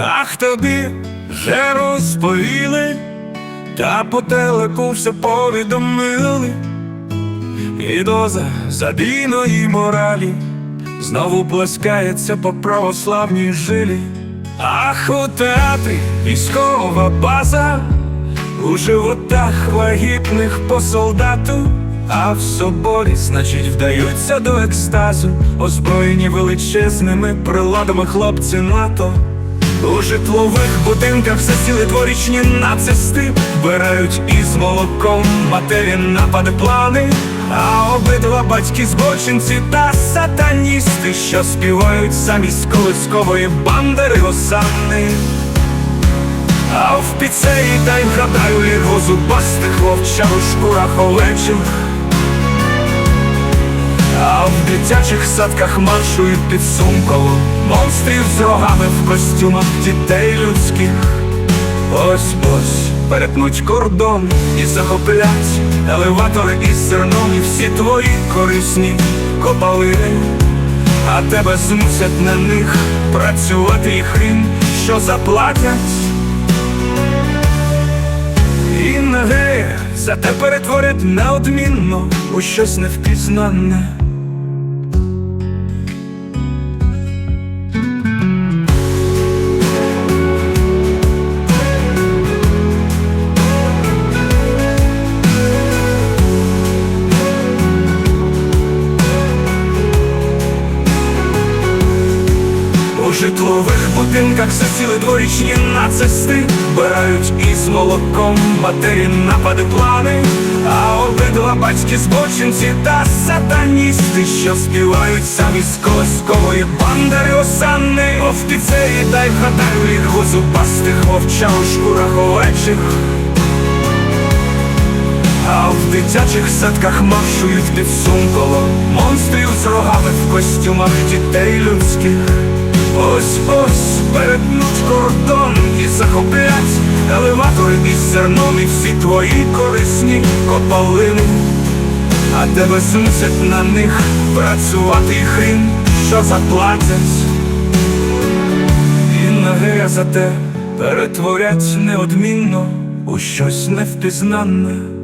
Ах тобі вже розповіли, та по телеку все повідомили. І доза задійної моралі знову плескається по православній жилі. Ах, у театрі військова база, у животах вагітних по солдату, а в соборі, значить, вдаються до екстазу, озброєні величезними приладами хлопці НАТО. У житлових будинках засіли дворічні нацисти, вбирають із молоком матері напади плани, а обидва батьки збочинці та сатаністи, що співають замість колискової бандери осани. А в піцеї та й гадаю лігу зубастих вовчар у шкурах овечих а в дитячих садках маршують під сумково Монстрів з рогами в костюмах дітей людських. Ось ось перетнуть кордон і захоплять елеватори із зерном і всі твої корисні копалини А тебе змусять на них працювати і хрін, що заплатять. І на гея зате перетворять неодмінно у щось невпізнане житлових будинках. Засіли дворічні нацисти, Бирають із молоком матері напади плани, а обидва батьки збочинці та сатаністи, що співають самі з колискової бандери осанни, О, в піцеї та й гадаю їх у зубастих вовча у шкурах овечих. А в дитячих садках маршують під сумколо Монстрів з рогами в костюмах дітей людських Ось ось перетнуть кордон і захоплять елеватори із зерном і всі твої корисні копалини, а тебе змусять на них працювати і хрін, що заплатять, і за те перетворять неодмінно у щось невпізнанне.